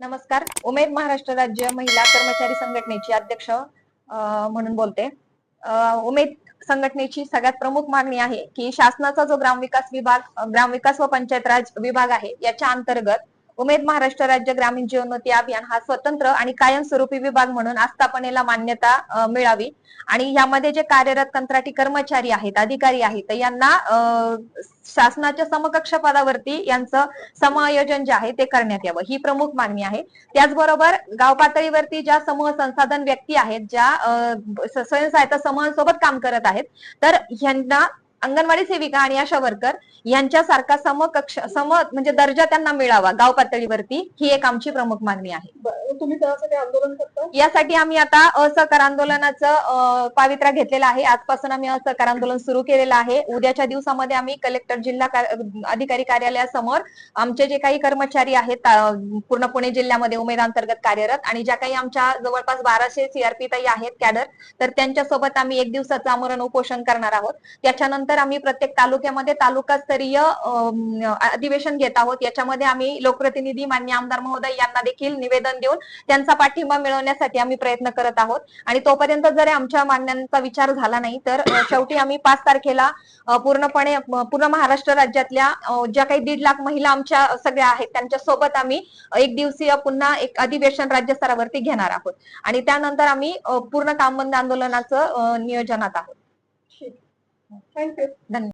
नमस्कार. उमेद महाराष्ट्र राज्य महिला कर्मचारी संघटनेची अध्यक्ष म्हणून बोलते. उमेद संघटनेची सगळ्यात प्रमुख मागणी आहे की शासनाचा जो ग्रामविकास विभाग ग्रामविकास व पंचायत राज विभाग आहे याच्या अंतर्गत उमेद महाराष्ट्र राज्य ग्रामीण जीवनोन्नती अभियान हा स्वतंत्र आणि कायमस्वरूपी विभाग म्हणून आस्थापनेला मान्यता मिळावी. आणि यामध्ये जे कार्यरत कंत्राटी कर्मचारी आहेत अधिकारी आहेत यांना शासनाच्या समकक्ष पदावरती यांचं समायोजन जे आहे ते करण्यात यावं ही प्रमुख मागणी आहे. त्याचबरोबर गाव पातळीवरती ज्या समूह संसाधन व्यक्ती आहेत ज्या स्वयंसहायता समूहांसोबत काम करत आहेत तर ह्यांना अंगणवाडी सेविका आणि आशा वर्कर यांच्यासारखा समकक्ष सम म्हणजे दर्जा त्यांना मिळावा गाव पातळीवरती ही एक आमची प्रमुख मागणी आहे. तुम्ही आंदोलन करता? यासाठी आम्ही आता असहकार आंदोलनाचं अ, पावित्र्य घेतलेलं आहे. आजपासून आम्ही असहकार आंदोलन सुरू केलेलं आहे. उद्याच्या दिवसामध्ये आम्ही कलेक्टर जिल्हा अधिकारी कार्यालयासमोर आमचे जे काही कर्मचारी आहेत पूर्ण पुणे जिल्ह्यामध्ये उमेद अंतर्गत कार्यरत आणि ज्या काही आमच्या जवळपास बाराशे सीआरपी ताई आहेत कॅडर तर त्यांच्यासोबत आम्ही एक दिवसाचं आमरण उपोषण करणार आहोत. त्याच्यानंतर आम्ही प्रत्येक तालुक्यामध्ये तालुकास्तरीय अधिवेशन घेत आहोत. याच्यामध्ये आम्ही लोकप्रतिनिधी मान्य आमदार महोदय यांना देखील निवेदन देऊन त्यांचा पाठिंबा मिळवण्यासाठी आम्ही प्रयत्न करत आहोत. आणि तोपर्यंत जर आमच्या मागण्यांचा विचार झाला नाही तर शेवटी आम्ही पाच तारखेला पूर्णपणे पूर्ण महाराष्ट्र राज्यातल्या ज्या काही दीड लाख महिला आमच्या सगळ्या आहेत त्यांच्यासोबत आम्ही एक दिवसीय पुन्हा एक अधिवेशन राज्य स्तरावरती घेणार आहोत. आणि त्यानंतर आम्ही पूर्ण काम बंद आंदोलनाचं नियोजनात आहोत. Thank you.